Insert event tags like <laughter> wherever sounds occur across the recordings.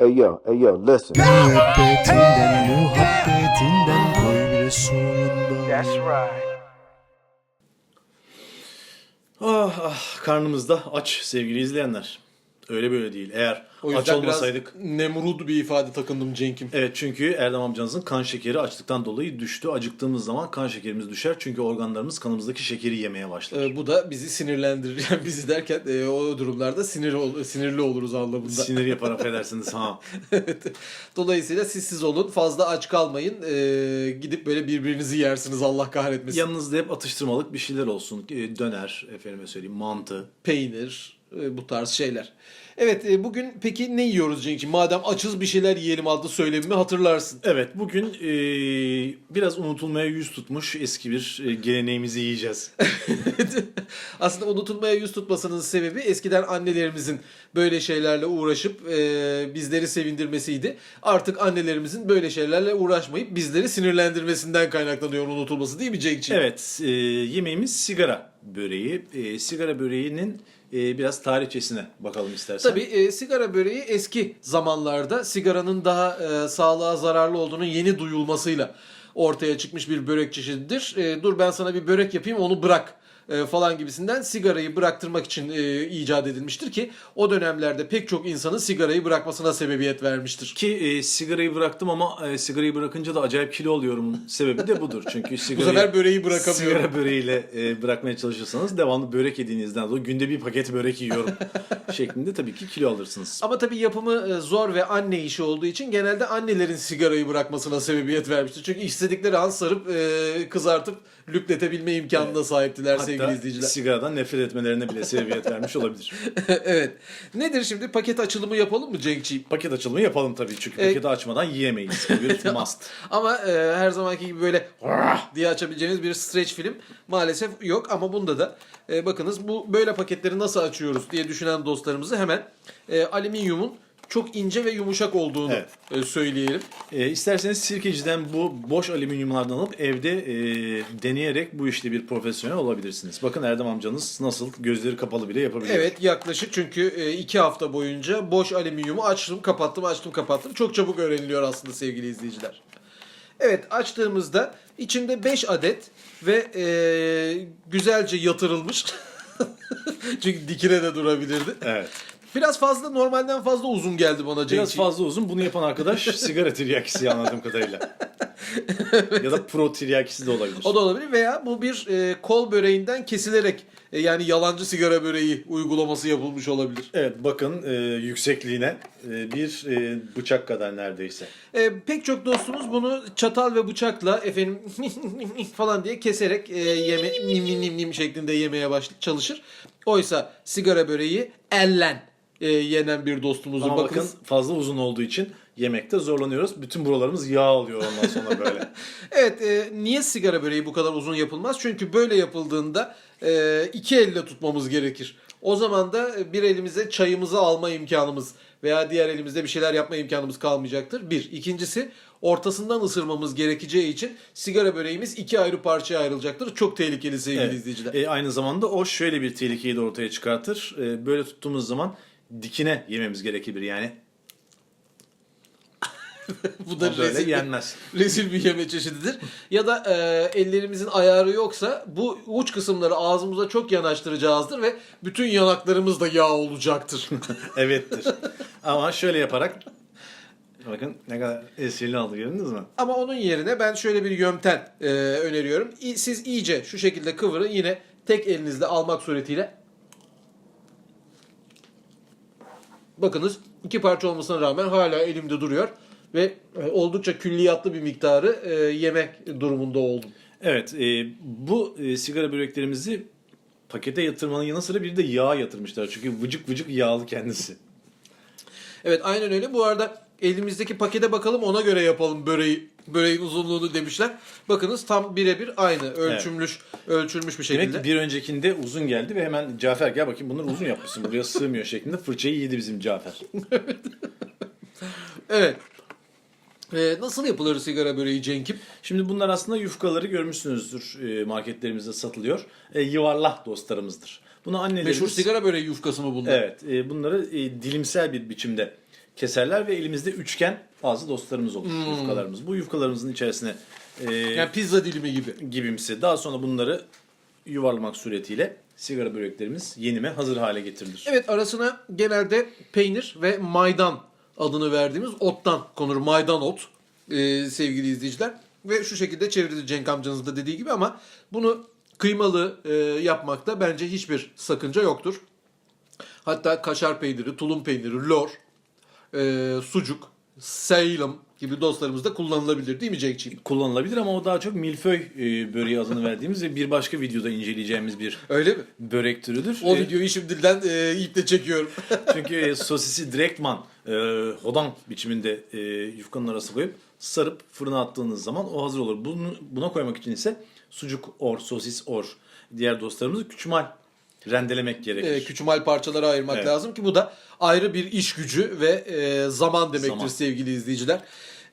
Hey yo, hey yo, listen. Muhabbetinden muhabbetinden koy bile sonunda. That's right. Ah ah karnımızda aç sevgili izleyenler. Öyle böyle değil. Eğer O aç olmasaydık. Nemrut bir ifade takındım Cenk'im. Evet çünkü Erdem amcanızın kan şekeri açlıktan dolayı düştü. Acıktığımız zaman kan şekerimiz düşer. Çünkü organlarımız kanımızdaki şekeri yemeye başlar. Ee, bu da bizi sinirlendirir. <laughs> Yani bizi derken e, o durumlarda sinir ol- sinirli oluruz anlamında. Sinir <laughs> yapar affedersiniz ha. Evet. Dolayısıyla siz siz olun. Fazla aç kalmayın. Ee, gidip böyle birbirinizi yersiniz Allah kahretmesin. Yanınızda hep atıştırmalık bir şeyler olsun. Ee, Döner, efendime söyleyeyim mantı. Peynir, e, bu tarz şeyler. Evet e, bugün peki ne yiyoruz Cenk'ciğim? Madem açız bir şeyler yiyelim adlı söylemimi hatırlarsın. Evet bugün e, biraz unutulmaya yüz tutmuş eski bir e, geleneğimizi yiyeceğiz. <laughs> Aslında unutulmaya yüz tutmasının sebebi eskiden annelerimizin böyle şeylerle uğraşıp e, bizleri sevindirmesiydi. Artık annelerimizin böyle şeylerle uğraşmayıp bizleri sinirlendirmesinden kaynaklanıyor unutulması değil mi Cenk'ciğim? Evet, e, yemeğimiz sigara böreği. E, sigara böreğinin e, biraz tarihçesine bakalım istersen. Tabii e, sigara böreği eski zamanlarda sigaranın daha e, sağlığa zararlı olduğunun yeni duyulmasıyla ortaya çıkmış bir börek çeşididir. E, dur ben sana bir börek yapayım onu bırak e, falan gibisinden sigarayı bıraktırmak için e, icat edilmiştir ki o dönemlerde pek çok insanın sigarayı bırakmasına sebebiyet vermiştir. Ki e, sigarayı bıraktım ama e, sigarayı bırakınca da acayip kilo oluyorum. Sebebi de budur. Çünkü <laughs> Bu sigarayı, sefer böreği bırakamıyorum. sigara böreğiyle e, bırakmaya çalışırsanız devamlı börek yediğinizden dolayı günde bir paket börek yiyorum <laughs> şeklinde tabii ki kilo alırsınız. Ama tabii yapımı e, zor ve anne işi olduğu için genelde annelerin sigarayı bırakmasına sebebiyet vermiştir. Çünkü istedikleri an sarıp e, kızartıp lüpletebilme imkanına sahiptiler sevgili Hatta izleyiciler. sigaradan nefret etmelerine bile sebebiyet vermiş olabilir. <laughs> evet. Nedir şimdi paket açılımı yapalım mı Cenk'ciğim? Paket açılımı yapalım tabii çünkü E, paketi açmadan yiyemeyiz. Bir <laughs> must. Ama e, her zamanki gibi böyle diye açabileceğiniz bir stretch film maalesef yok ama bunda da e, bakınız bu böyle paketleri nasıl açıyoruz diye düşünen dostlarımızı hemen e, alüminyumun çok ince ve yumuşak olduğunu Evet. e, söyleyelim. E, isterseniz sirkeciden bu boş alüminyumlardan alıp evde e, deneyerek bu işte bir profesyonel olabilirsiniz. Bakın Erdem amcanız nasıl gözleri kapalı bile yapabiliyor. Evet yaklaşık çünkü e, iki hafta boyunca boş alüminyumu açtım kapattım açtım kapattım. Çok çabuk öğreniliyor aslında sevgili izleyiciler. Evet açtığımızda içinde 5 adet ve e, güzelce yatırılmış. <laughs> çünkü dikine de durabilirdi. Evet. Biraz fazla normalden fazla uzun geldi bana Biraz Cenk'ciğim. fazla uzun. Bunu yapan arkadaş <laughs> sigara tiryakisi anladığım kadarıyla. ya da pro tiryakisi de olabilir. O da olabilir veya bu bir e, kol böreğinden kesilerek e, yani yalancı sigara böreği uygulaması yapılmış olabilir. Evet bakın e, yüksekliğine e, bir e, bıçak kadar neredeyse. E, pek çok dostumuz bunu çatal ve bıçakla efendim <laughs> falan diye keserek e, yeme nim nim nim nim şeklinde yemeye baş çalışır. Oysa sigara böreği ellen e, yenen bir dostumuzun Ama bakın bakınız. fazla uzun olduğu için yemekte zorlanıyoruz. Bütün buralarımız yağ alıyor ondan sonra böyle. <laughs> Evet e, niye sigara böreği bu kadar uzun yapılmaz? Çünkü böyle yapıldığında e, iki elle tutmamız gerekir. O zaman da e, bir elimize çayımızı alma imkanımız veya diğer elimizde bir şeyler yapma imkanımız kalmayacaktır. Bir. İkincisi ortasından ısırmamız gerekeceği için sigara böreğimiz iki ayrı parçaya ayrılacaktır. Çok tehlikeli sevgili Evet. izleyiciler. E, aynı zamanda o şöyle bir tehlikeyi de ortaya çıkartır. E, böyle tuttuğumuz zaman dikine yememiz gerekebilir yani. <laughs> bu da Böyle rezil, yenmez. rezil bir yeme çeşididir. ya da e, ellerimizin ayarı yoksa bu uç kısımları ağzımıza çok yanaştıracağızdır ve bütün yanaklarımız da yağ olacaktır. <laughs> Evettir. Ama şöyle yaparak bakın ne kadar esirli aldı gördünüz mü? Ama onun yerine ben şöyle bir yöntem e, öneriyorum. Siz iyice şu şekilde kıvırın yine tek elinizle almak suretiyle. Bakınız iki parça olmasına rağmen hala elimde duruyor ve e, oldukça külliyatlı bir miktarı e, yemek durumunda oldum. Evet e, bu e, sigara böreklerimizi pakete yatırmanın yanı sıra bir de yağ yatırmışlar. Çünkü vıcık vıcık yağlı kendisi. Evet aynen öyle. Bu arada elimizdeki pakete bakalım ona göre yapalım böreği. Böreğin uzunluğunu demişler. Bakınız tam birebir aynı. Ölçülmüş, ölçülmüş bir şekilde. Demek ki bir öncekinde uzun geldi ve hemen Cafer gel bakayım bunları uzun yapmışsın buraya sığmıyor şeklinde fırçayı yedi bizim Cafer. <laughs> Evet. Ee, nasıl yapılır sigara böreği Cenk'im? Şimdi bunlar aslında yufkaları görmüşsünüzdür e, marketlerimizde satılıyor. E, yuvarlak dostlarımızdır. Bunu annelerimiz... Meşhur sigara böreği yufkası mı bunlar? Evet, e, bunları e, dilimsel bir biçimde keserler ve elimizde üçgen bazı dostlarımız olur. Yufkalarımız. Bu yufkalarımızın içerisine e, Yani pizza dilimi gibi. gibimsi. Daha sonra bunları yuvarlamak suretiyle sigara böreklerimiz yenime hazır hale getirilir. Evet arasına genelde peynir ve maydan adını verdiğimiz ottan konur. Maydan ot e, sevgili izleyiciler. Ve şu şekilde çevrildi Cenk amcanız da dediği gibi ama bunu kıymalı e, yapmakta bence hiçbir sakınca yoktur. Hatta kaşar peyniri, tulum peyniri, lor, e, sucuk, seylem gibi dostlarımız da kullanılabilir değil mi Cenk'ciğim? Kullanılabilir ama o daha çok milföy e, böreği adını verdiğimiz ve bir başka videoda inceleyeceğimiz bir Öyle mi? börek türüdür. O E, videoyu şimdiden e, iple çekiyorum. <laughs> Çünkü e, sosisi direktman e, hodan biçiminde e, yufkanın arasına koyup sarıp fırına attığınız zaman o hazır olur. Bunu, buna koymak için ise sucuk or, sosis or diğer dostlarımızı küçümal rendelemek gerekir. e, küçümal parçalara ayırmak Evet. lazım ki bu da ayrı bir iş gücü ve e, zaman demektir Zaman. sevgili izleyiciler.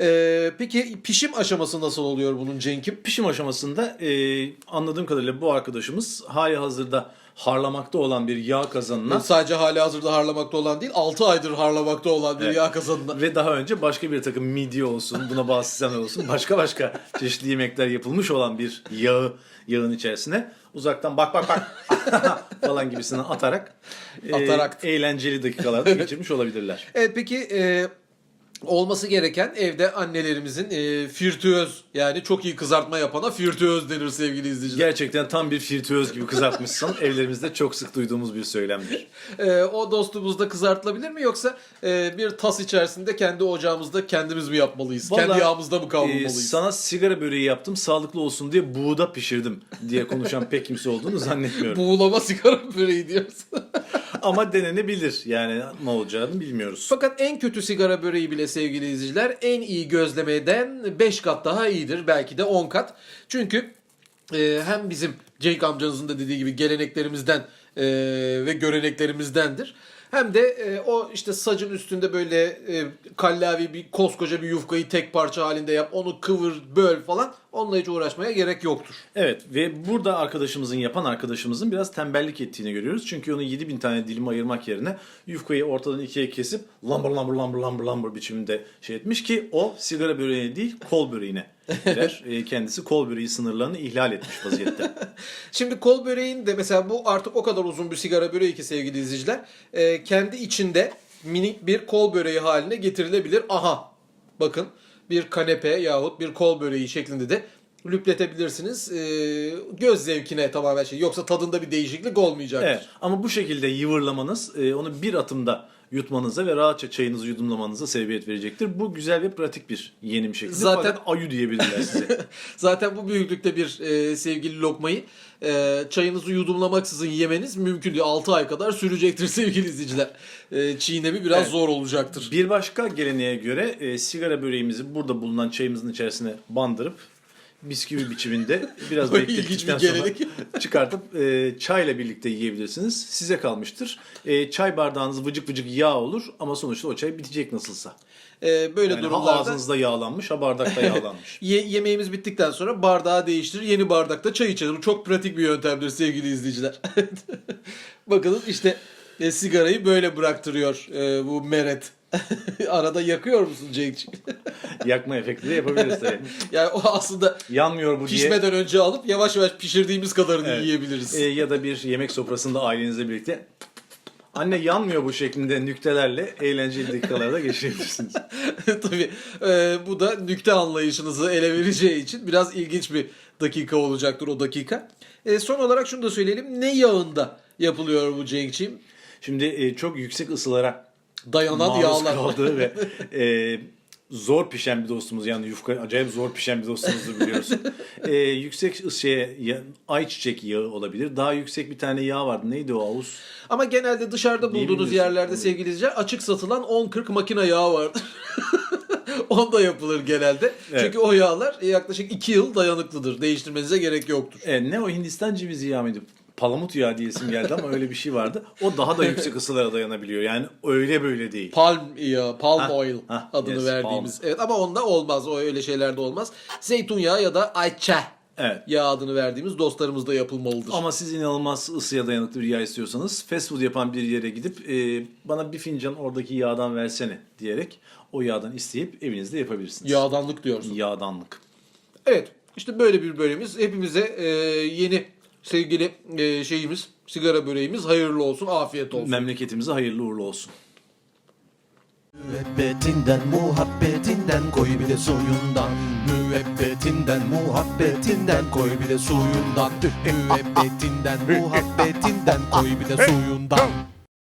E, peki pişim aşaması nasıl oluyor bunun Cenk'im? Pişim aşamasında e, anladığım kadarıyla bu arkadaşımız hali hazırda harlamakta olan bir yağ kazanına Sadece hali hazırda harlamakta olan değil 6 aydır harlamakta olan bir Evet. yağ kazanına. ve daha önce başka bir takım midye olsun, buna sistemler olsun, başka başka çeşitli yemekler yapılmış olan bir yağı yağın içerisine uzaktan bak bak bak <laughs> falan gibisinden atarak, e, Atarak. eğlenceli dakikalarda geçirmiş olabilirler. Evet peki e, olması gereken evde annelerimizin e, firtüöz yani çok iyi kızartma yapana firtüöz denir sevgili izleyiciler. Gerçekten tam bir firtüöz gibi kızartmışsın. <laughs> Evlerimizde çok sık duyduğumuz bir söylemdir. E, o dostumuz da kızartılabilir mi yoksa e, bir tas içerisinde kendi ocağımızda kendimiz mi yapmalıyız? kendi Vallahi, yağımızda mı kavrulmalıyız? sana sigara böreği yaptım sağlıklı olsun diye buğda pişirdim diye konuşan pek kimse olduğunu zannetmiyorum. <laughs> Buğulama sigara böreği diyoruz. <laughs> Ama denenebilir. Yani ne olacağını bilmiyoruz. Fakat en kötü sigara böreği bile sevgili izleyiciler en iyi gözlemeden 5 kat daha iyidir. Belki de 10 kat. Çünkü e, hem bizim Cenk amcanızın da dediği gibi geleneklerimizden e, ve göreneklerimizdendir. Hem de e, o işte sacın üstünde böyle e, kallavi bir koskoca bir yufkayı tek parça halinde yap. Onu kıvır, böl falan. Onunla hiç uğraşmaya gerek yoktur. Evet ve burada arkadaşımızın yapan arkadaşımızın biraz tembellik ettiğini görüyoruz. Çünkü onu 7000 tane dilime ayırmak yerine yufkayı ortadan ikiye kesip lambır lambır lambır lambır lambır biçiminde şey etmiş ki o sigara böreğine değil kol böreğine Kendisi kol böreği sınırlarını ihlal etmiş vaziyette. <laughs> Şimdi kol böreğin de mesela bu artık o kadar uzun bir sigara böreği ki sevgili izleyiciler. e, kendi içinde minik bir kol böreği haline getirilebilir. Aha bakın bir kanepe yahut bir kol böreği şeklinde de lüpletebilirsiniz. E, göz zevkine tamamen şey. Yoksa tadında bir değişiklik olmayacaktır. Evet ama bu şekilde yıvırlamanız e, onu bir atımda yutmanıza ve rahatça çayınızı yudumlamanıza sebebiyet verecektir. Bu güzel ve pratik bir yenim şekli. Zaten- Fakat ayu diyebilirler size. <laughs> Zaten bu büyüklükte bir e, sevgili lokmayı e, çayınızı yudumlamaksızın yemeniz mümkün değil. 6 ay kadar sürecektir <laughs> sevgili izleyiciler. E, çiğnemi biraz Evet. zor olacaktır. bir başka geleneğe göre e, sigara böreğimizi burada bulunan çayımızın içerisine bandırıp bisküvi biçiminde biraz <laughs> beklettikten sonra <laughs> çıkartıp e, çayla birlikte yiyebilirsiniz. Size kalmıştır. E, çay bardağınız vıcık vıcık yağ olur ama sonuçta o çay bitecek nasılsa. E, böyle Yani ha durumlarda ağzınızda yağlanmış ha bardakta <laughs> yağlanmış. Ye- yemeğimiz bittikten sonra bardağı değiştirir. Yeni bardakta çay içeriz. Bu çok pratik bir yöntemdir sevgili izleyiciler. Bakalım işte e, sigarayı böyle bıraktırıyor e, bu meret. <laughs> Arada yakıyor musun Cenk'ciğim? <laughs> Yakma efekti de yapabiliriz tabii. <laughs> yani o aslında Yanmıyor bu diye. pişmeden önce alıp yavaş yavaş pişirdiğimiz kadarını Evet. yiyebiliriz. E, ya da bir yemek sofrasında ailenizle birlikte anne yanmıyor bu şeklinde nüktelerle eğlenceli dakikalarda geçirebilirsiniz. Tabii e, bu da nükte anlayışınızı ele vereceği için biraz ilginç bir dakika olacaktır o dakika. E, son olarak şunu da söyleyelim. Ne yağında yapılıyor bu Cenk'ciğim? Şimdi e, çok yüksek ısılara Dayanan maruz yağlar. kaldığı ve <laughs> e, zor pişen bir dostumuz yani yufka acayip zor pişen bir dostumuzdur biliyorsun. e, yüksek şeye ayçiçek yağı olabilir. Daha yüksek bir tane yağ vardı. Neydi o Avuz? Ama genelde dışarıda bulduğunuz yerlerde sevgili izleyiciler açık satılan 10-40 makine yağı vardır. <laughs> Onda yapılır genelde. Evet. Çünkü o yağlar yaklaşık 2 yıl dayanıklıdır. Değiştirmenize gerek yoktur. E, ne o Hindistan cevizi yağı mıydı? Palamut yağı diye isim geldi ama öyle bir şey vardı. O daha da yüksek ısılara dayanabiliyor. Yani öyle böyle değil. Palm yağı, palm Ha, oil ha, adını yes, verdiğimiz. Evet ama onda olmaz. O öyle şeylerde olmaz. Zeytinyağı ya da ayçiçeği Evet. Yağ adını verdiğimiz dostlarımız da yapılmalıdır. Ama siz inanılmaz ısıya dayanıklı bir yağ istiyorsanız fast food yapan bir yere gidip e, bana bir fincan oradaki yağdan versene diyerek o yağdan isteyip evinizde yapabilirsiniz. Yağdanlık diyorsun. Yağdanlık. Evet. işte böyle bir bölümümüz. Hepimize e, yeni sevgili e, şeyimiz, sigara böreğimiz hayırlı olsun, afiyet olsun. Memleketimize hayırlı uğurlu olsun. Müebbetinden muhabbetinden koy bir de suyundan Müebbetinden muhabbetinden koy bir de suyundan Müebbetinden muhabbetinden koy bir de suyundan